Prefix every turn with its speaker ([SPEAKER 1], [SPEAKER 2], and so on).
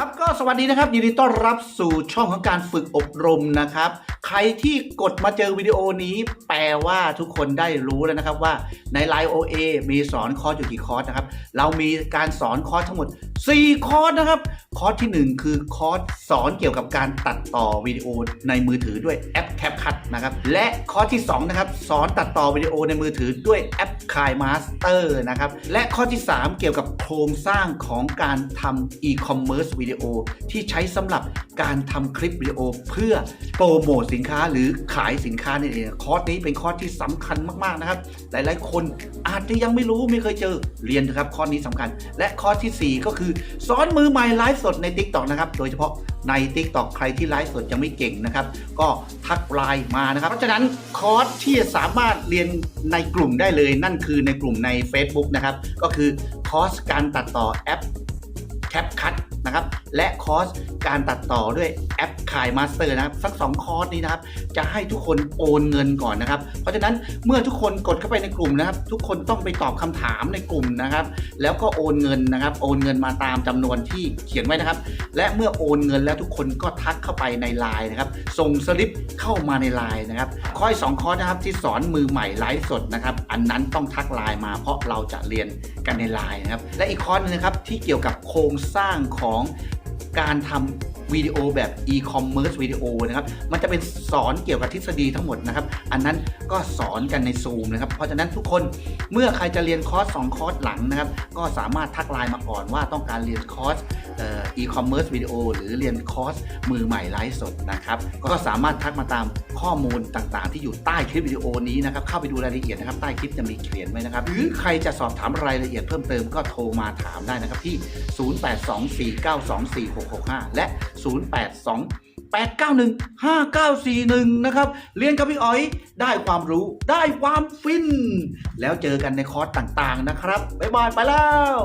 [SPEAKER 1] ครับก็สวัสดีนะครับยินดีต้อนรับสู่ช่องของการฝึกอบรมนะครับ ใครที่กดมาเจอวิดีโอนี้ แปลว่าทุกคนได้รู้แล้วนะครับว่าใน Line OA มีสอนคอร์สอยู่กี่คอร์สนะครับ เรามีการสอนคอร์สทั้งหมด 4 คอร์สนะครับ คอร์สทีหนึ่1 คือคอร์สสอนเกี่ยวกับการตัดต่อวิดีโอในมือถือด้วยแอป CapCut นะครับ และคอร์สที่ 2 นะครับ สอนตัดต่อวิดีโอในมือถือด้วยแอป KiMaster นะครับ และข้อที่ 3 เกี่ยวกับโครงสร้างของการทำ e-commerce วิดีโอที่ใช้สำหรับการทำคลิปวิดีโอเพื่อโปรโมทสิินค้าหรือขายสินค้านั่เองคอร์สนี้เป็นคอร์สที่สำคัญมากๆนะครับ หลายๆ คนอาจจะยังไม่รู้ไม่เคยเจอเรียนนะครับคอร์สนี้สำคัญ และคอร์สทีสี่ 4 ก็คือสอนมือใหม่ไลฟ์สดใน TikTok นะครับ โดยเฉพาะใน TikTok ใครที่ไลฟ์สดยังไม่เก่งนะครับ ก็ทักไลน์มานะครับ เพราะฉะนั้นคอร์สที่สามารถเรียนในกลุ่มได้เลย นั่นคือในกลุ่มใน Facebook นะครับก็คือคอร์สการตัดต่อแอปแคปคั t นะครับ และคอร์สการตัดต่อด้วยแอปคายมาสเตอร์นะครับสักสองคอร์สนี้นะครับ จะให้ทุกคนโอนเงินก่อนนะครับ เพราะฉะนั้นเมื่อทุกคนกดเข้าไปในกลุ่มนะครับ ทุกคนต้องไปตอบคำถามในกลุ่มนะครับ แล้วก็โอนเงินนะครับ โอนเงินมาตามจำนวนที่เขียนไว้นะครับ และเมื่อโอนเงินแล้วทุกคนก็ทักเข้าไปในไลน์นะครับ ส่งสลิปเข้ามาในไลน์นะครับคอยสองคอร์สนะครับที่สอนมือใหม่ไลฟ์สดนะครับ อันนั้นต้องทักไลน์มาเพราะเราจะเรียนกันในไลน์นะครับ และอีกคอร์สหนึงนะครับที่เกี่ยวกับโครงสร้างของการทำ วิดีโอแบบ e-commerce วิดีโอนะครับ มันจะเป็นสอนเกี่ยวกับทฤษฎีทั้งหมดนะครับ อันนั้นก็สอนกันในซูมนะครับ เพราะฉะนั้นทุกคนเมื่อใครจะเรียนคอร์ส2คอร์สหลังนะครับ ก็สามารถทักไลน์มาก่อนว่าต้องการเรียนคอร์สเอ่อ e-commerce วิดีโอหรือเรียนคอร์สมือใหม่ไลฟ์สดนะครับ ก็สามารถทักมาตามข้อมูลต่างๆ ที่อยู่ใต้คลิปวิดีโอนี้นะครับ เข้าไปดูรายละเอียดนะครับ ใต้คลิปจะมีเขียนไว้นะครับ หรือใครจะสอบถามรายละเอียดเพิ่มเติมก็โทรมาถามได้นะครับที่ 0824924665 และ082 891 5941 นะครับ เรียนกับพี่อ๋อยได้ความรู้ได้ความฟิน แล้วเจอกันในคอร์สต่างๆนะครับ บ๊ายบาย ไปแล้ว